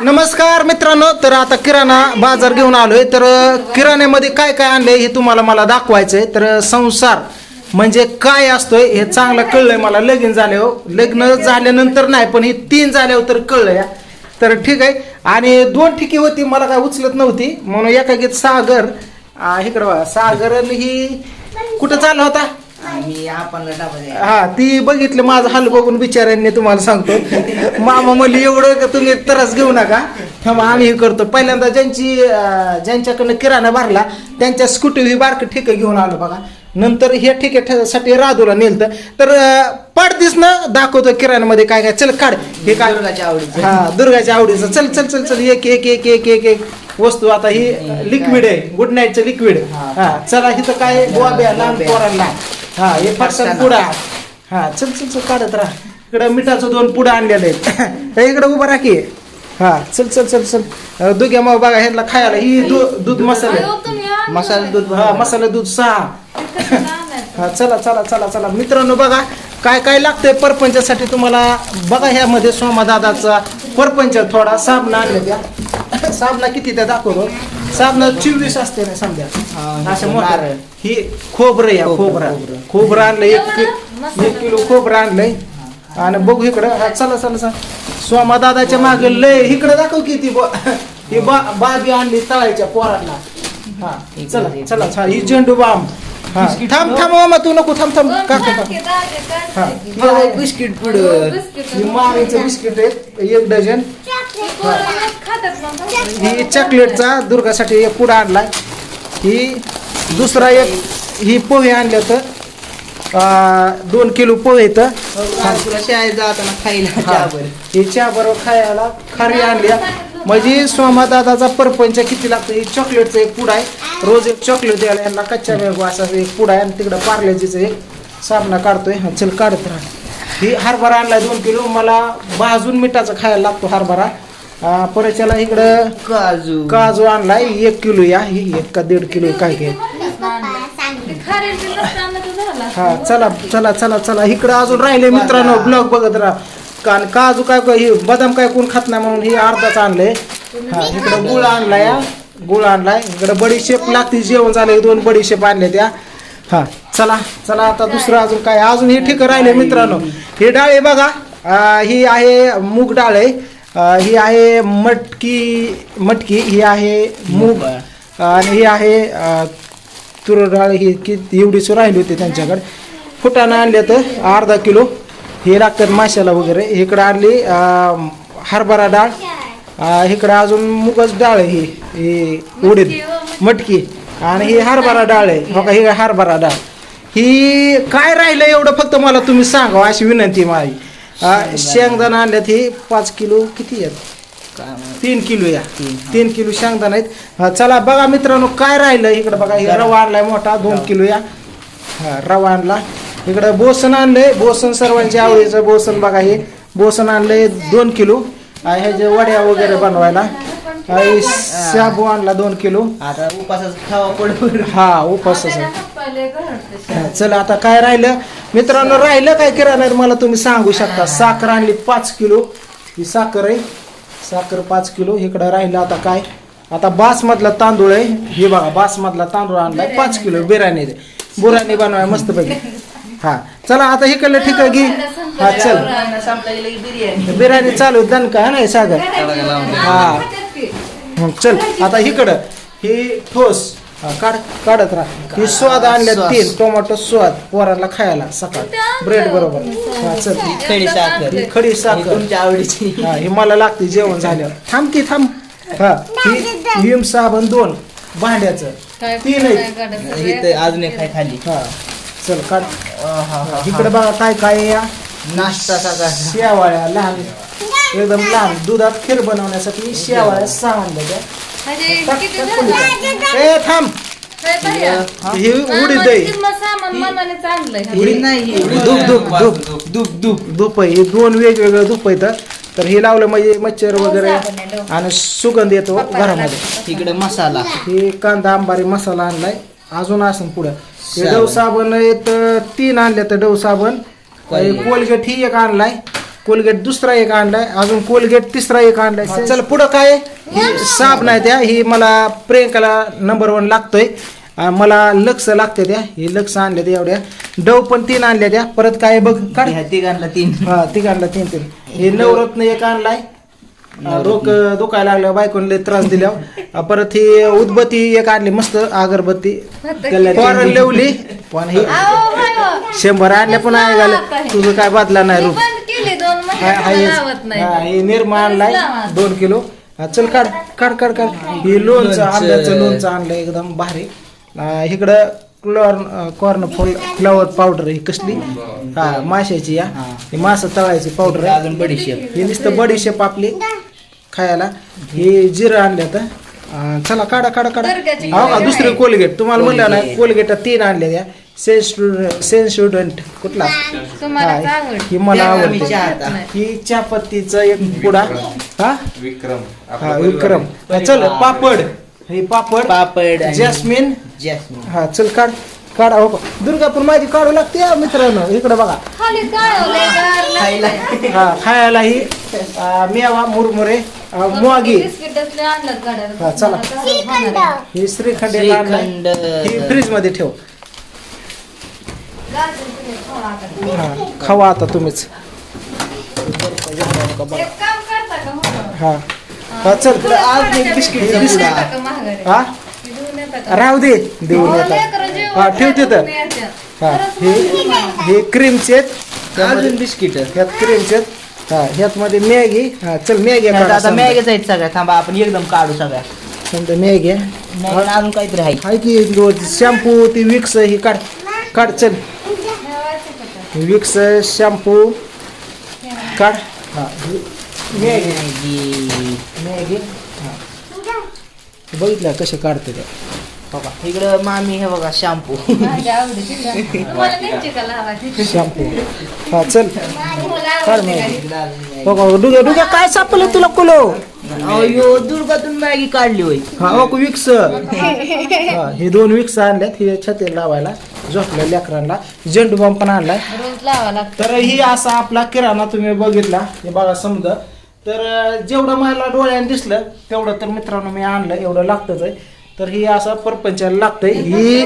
नमस्कार मित्रांनो तर आता किराणा बाजार घेऊन आलोय. तर किराण्यामध्ये काय काय आणलंय हे तुम्हाला मला दाखवायचंय. तर संसार म्हणजे काय असतोय हे चांगलं कळलंय मला. लगीन झाल्यावर हो. लग्न झाल्यानंतर नाही पण हे तीन झाल्यावर तर कळलंय. तर ठीक आहे. आणि दोन ठिकी होती मला काय उचलत नव्हती. म्हणून एका गीत सागर हे इकडं सागर आणि ही कुठं चालला होता? मी आपण डाबा हा ती बघितलं माझं हाल बघून बिचाऱ्यांनी तुम्हाला सांगतो मामा म्हणली एवढं का तुम्ही त्रास घेऊ नका. थांबा आम्ही हे करतो. पहिल्यांदा ज्यांची अं, ज्यांच्याकडनं किराणा भरला त्यांच्या स्कूटी ही बारक ठिक घेऊन आलो बघा. नंतर हे ठिकेसाठी राधूला नेलतं. तर अं, पाडतीस ना दाखवतो किराण्यामध्ये काय काय. चल काढ. हे काय दुर्गाच्या आवडीचं. हा दुर्गाच्या आवडीचं. चल चल चल चल. एक एक एक एक एक एक. वस्तू आता ही लिक्विड आहे. गुड नाईटचं लिक्विड हा. चला इथं काय बोब्या लहान पोरांना. हा हे फरसाण पुडा हा चल चल चल काढत राहा. इकडं मिठाचं दोन पुडा आणलेले आहेत. हे इकडं उभं राखी हा चल चल चल चल. दुग्या मग बघा ह्यांना खायला. ही दूध मसाले. मसाला दूध हा मसाला दूध सहा. हा चला चला चला चला. मित्रांनो बघा काय काय लागतंय परपंचासाठी तुम्हाला बघा ह्यामध्ये सोमादादाचा परपंच थोडा साबणा आणले त्या साबणा किती त्या दाखवतो. साबणा चोवीस असते ना समजा. असं. मोठं. ही खोबरं या खोबरं, खोबरं. आणलं एक एक किलो खोबरं आणलंय. आणि बघू इकडं. हा चला चला चला. सोमा दादाच्या मागे लय इकडं दाखव की ती ब- ही बा बाबी आणली तळायच्या पोरांना. हा चला चला चला. ही झेंडू बाम. हा. थांब थांब मामा तू नको थांब थांब. काका हा. हो, बिस्किट पुड ही मारीचं बिस्किट आहे एक डझन. ही. चॉकलेटचा दुर्गासाठी एक पुडा आणलाय. ही दुसरा एक ही पोहे आणले तर दोन किलो पोहे तर शाळेत जाताना खायला. ही. चहा बरोबर खायला खारी आणल्या. म्हणजे सोमादादाचा परपंच किती लागतं ही चॉकलेटचा एक पुडा आहे. रोज एक चॉकलेट द्यायला यांना कच्च्या मेघ असा एक पुडा आहे. आणि तिकडं पार्लेजीचं एक साबणा काढतोय. हा, चल काढत राहा. ही हरभरा आणलाय दोन किलो. मला भाजून मिठाचा खायला लागतो हरभरा. परत याला इकडं काजू. काजू आणलाय. एक किलो या. ही एक का दीड किलो काय काय? हा चला चला चला इकडं इकडं अजून राहिले मित्रांनो. ब्लॉग बघत राहा. कारण काजू काय हे बदाम काय कोण खात नाही म्हणून हे अर्धाच आणलंय. हा इकडं गुळ आणलाय. गुळ आणलाय. इकडं बडीशेप लागते जेवण झालंय दोन बडीशेप आणले त्या. हा चला चला आता दुसरं अजून काय अजून हे ठीक राहिले मित्रांनो. हे डाळ आहे बघा ही आहे मूग डाळ आहे. ही आहे मटकी मटकी ही आहे मूग आणि ही आहे अं, तूर डाळ ही किती एवढीच राहिली होती त्यांच्याकडे. फुटाणं आणले तर अर्धा किलो. हे लागतात माशाला वगैरे. इकडं आणली हरभरा डाळ. इकडं अजून मुगच डाळ आहे ही. ही उडीद मटकी. आणि ही हरभरा डाळ आहे. हो का ही हरभरा डाळ. ही काय राहिलं एवढं फक्त मला तुम्ही सांगा अशी विनंती माझी. शेंगदाणा आणल्यात ही पाच किलो किती आहेत? तीन किलो या. तीन, किलो शेंगदाणा आहेत. चला बघा मित्रांनो काय राहिलं इकडं बघा हे रवा आणलाय मोठा दोन किलो या. रवा आणला. इकडं बोसन आणलंय. बोसन सर्वांच्या आवडीचं बोसन बघा हे. बोसन आणलंय दोन किलो. हा, हे जे वड्या वगैरे बनवायला. शाबू आणला दोन किलो. आता उपासाच खावा पड हा उपासच. हा, चला आता काय राहिलं? मित्रांनो राहिलं काय किराणा? मला तुम्ही सांगू शकता. साखर आणली पाच किलो. ही साखर आहे. साखर पाच किलो. इकडं राहिलं आता काय? आता बासमधला तांदूळ आहे. हे बघा बासमधला तांदूळ आणलाय. पाच किलो. बिर्याणी बुराणी बनवाय मस्त पैकी हा. चला आता इकडलं ठीक आहे घे. हा चल. बिर्याणी. बिर्याणी चालू दण का नाही सागर? हा. हं, चल आता इकडं. ही ठोस. हा, काढ काढत राहा. ही स्वाद आणल्या. तीन टोमॅटो स्वाद पोराला खायला सकाळ. ब्रेड बरोबर. हा चल. खडी साखर. ही खडी ही साखर. तुमच्या आवडीची. हा ही मला लागते जेवण झाल्यावर. थांब की थांब. हा ही विम साबण दोन भांड्याचं. तीन आहेत. इथं अजून एक आहे खाली. हा. चल काढ. इकडे बघा काय काय आहे या. नाश्ता सकाळ शेवाळ्या लहान एकदम लहान दुधात खीर बनवण्यासाठी शेवाळ्या सहा आणल्या पलीकडे. ए थांब. ही उडीद दही नाही ही धूप धूप धूप धूप धूप धूप आहे. हे दोन वेगवेगळे धूप आहेत तर हे लावलं म्हणजे मच्छर वगैरे आणि सुगंध येतो घरामध्ये. इकडे मसाला. हे कांदा आंबारी मसाला आणलाय. अजून असं पुढं. हे डव साबण आहेत तीन आणले तर डव साबण. कोलगेट ही एक आणलाय. कोलगेट दुसरा एक आणलाय. अजून कोलगेट तिसरा एक आणलाय. चल पुढं काय? आहे? ही साब नाही त्या ही मला प्रियंकाला नंबर वन लागतोय. मला लक्ष लागते त्या. ही लक्ष आणल्या त्या एवढ्या. डव पण तीन आणल्या त्या. परत काय आहे बघ काढ. ह्या तिघांना तीन. हा तिघांना तीन तीन. हे नवरत्न एक आणलाय. रोक दुखायला लागलं बायकोने लय त्रास दिल्यावर. अं, परत ही उदबत्ती एक आणली मस्त अगरबत्ती. फॉरन लेवली. पण ही शंभर आणल्या पण आहे झालं तुझं काय बदला नाही रूप. हा, हा, हा, हे निर्मा आणलाय दोन किलो. हा, चल काढ काढ काढ काढ. हे लोणचं आंब्याचं लोणचं आणलंय एकदम भारी. इकडं क्लॉर्न कॉर्न फ्लॉवर पावडर ही कसली? हा माशाची या. ही. मासा तळायची पावडर आहे. अजून बडीशेप हे नुसतं बडीशेप आपली खायला. हे जिरं आणल्यात अं, चला काढा काढा काढा. हो का दुसरे कोलगेट तुम्हाला म्हणलं ना कोलगेट तीन आणले त्या सेन स्टुडंट कुठला? तुम्हाला हा, आवड ही मला आवडते. ही चहापत्तीचा एक पुडा. हा? विक्रम. हा विक्रम. चल पापड. हे पापड. पापड आणि जॅस्मिन. जॅस्मिन. हा चल काढ काढा. हो का. दुर्गापूर माझी काढू लागते हा, मित्रांनो. इकडे बघा. खाली खायला हा खायला. ही अं, मेवा मुरमुरे अं, बिस्किट आणलं गाड्यात हा, चला. ही श्रीखंड ही फ्रीजमध्ये ठेव गाजर आता. हा खावा आता तुम्हीच. एक काम करता का हो? हा. हा चल. तुला आज एक थोड्याशा बिस्किट? हा? राहू दे देऊन हो, येतात हा ठेव खायला तिथं. तुम्ही याच्यात. हा हे. हे क्रीमचे अजून बिस्किट. ह्यात क्रीमचे हा ह्यात मध्ये मॅगी. हा चल मॅगी आता मॅगीच आहेत सगळ्या. थांबा आपण एकदम काढू सगळ्या. समजा मॅगी अजून काहीतरी आहे. हाय की शॅम्पू ती विक्स ही काढ काढ चल. विक्स शॅम्पू काढ. हा ही. मॅगी. मॅगी. हा. बघितलं कसे काढते ते. बघा इकडं मामी हे बघा शॅम्पू? शॅम्पू हा चल? मॅगी. बघा डुग्या डुग्या काय सापडलं तुला कुलो? अयो दुर्गातून मॅगी काढली होय. हा ओक विक्स. हा हे दोन विक्स आणल्यात हे छते लावायला. झोपल्या लेकरांना. झेंडू बॉम्ब पण आणलाय. तर ही असा आपला किराणा तुम्ही बघितला. हे बघा समजा. तर जेवढं मला डोळ्याने दिसलं तेवढं तर मित्रांनो मी आणलं एवढं लागतच आहे. तर ही असं परपंचाला लागतंय. ही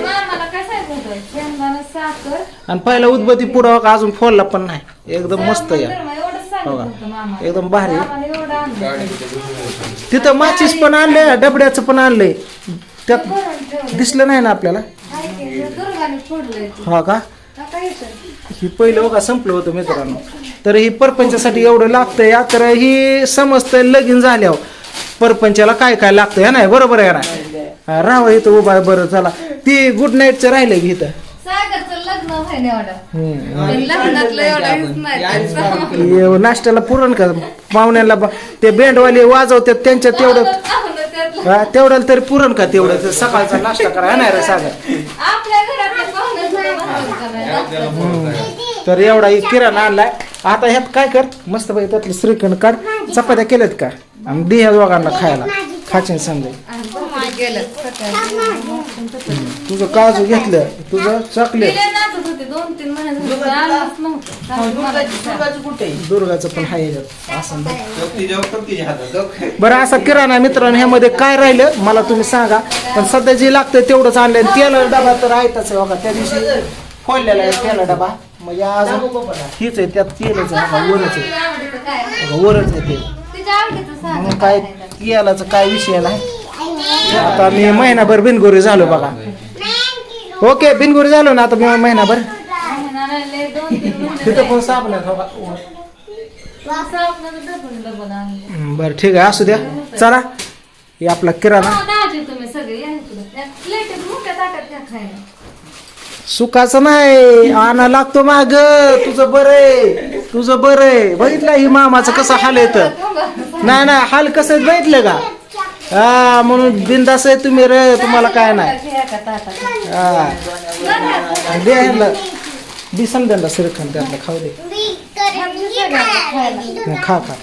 आणि पहिला उदबत्ती पुढं का अजून फोडला पण नाही. एकदम मस्त या. एकदम भारी. तिथं माचीस पण आणलंय डबड्याचं पण आणलंय. त्यात. दिसलं नाही ना आपल्याला? हे का. ही पहिलं बघा संपलं होतं मित्रांनो. तर ही परपंचासाठी एवढं लागतं या तर ही समजतं लगीन झाल्यावर परपंचाला काय काय लागतं या नाही? बरोबर आहे ना राहा इथं उभा बरं चला. ती गुड नाईटचं राहिलं की इथं. नाश्त्याला पुरण का? पाहुण्याला ब- ते बँडवाले वाजवतात त्यांच्या तेवढं आपण त्यातलं- हा, तेवढं तरी पुरण का तेवढं? ते सकाळचा नाश्ता करा नाही रे सागर. तर एवढा किराणा आणलाय. आता ह्यात काय कर? मस्त पाहिजे त्यातलं श्रीखंड काढ. चपात्या केल्यात का? आणि दे ह्या दोघांना खायला. खाचीन समजा. तुझं काजू घेतलं तुझं चॉकलेट. सांग. दुर्गाचं कुठे आहे? दुर्गाचं पण हाय. असं? बरं असा किराणा मित्रांनो ह्यामध्ये काय राहिलं? मला तुम्ही सांगा. पण सध्या जे लागतं तेवढंच आणलं आणि तेल डबा तर आहेतच आहे बघा. त्या दिवशी खोललेला आहे तेल डबा. म्हणजे अजून हीच आहे त्यात तेलच आहे बघा वरच आहे? बघा वरच आहे ते. तिच्या आवडीचं सांग. म्हणून काय तेलाचा काय विषय नाही. आता मी महिनाभर बिनगोरी झालो बघा. ओके बिनगोरी झालो ना आता मी महिनाभर. तिथं पण साबण बरं ठीक आहे असू द्या. चला हे आपला किराणा. हो, तुम्ही सगळे या इकडं. त्या प्लेटीत मोठ्या ताटात घ्या खायला. सुखाचं नाही आणा लागतो माग. तुझं बरं आहे तुझं बरं आहे. बघितलं ही मामाचं कसं हाल येतं नाही नाही हाल कसं आहे बघितलं का? हा म्हणून बिंदास आहे तुम्ही रे तुम्हाला काय नाही. हा. दे ह्यांना दिसन त्यांना त्यांना खाऊ दे. खा खा.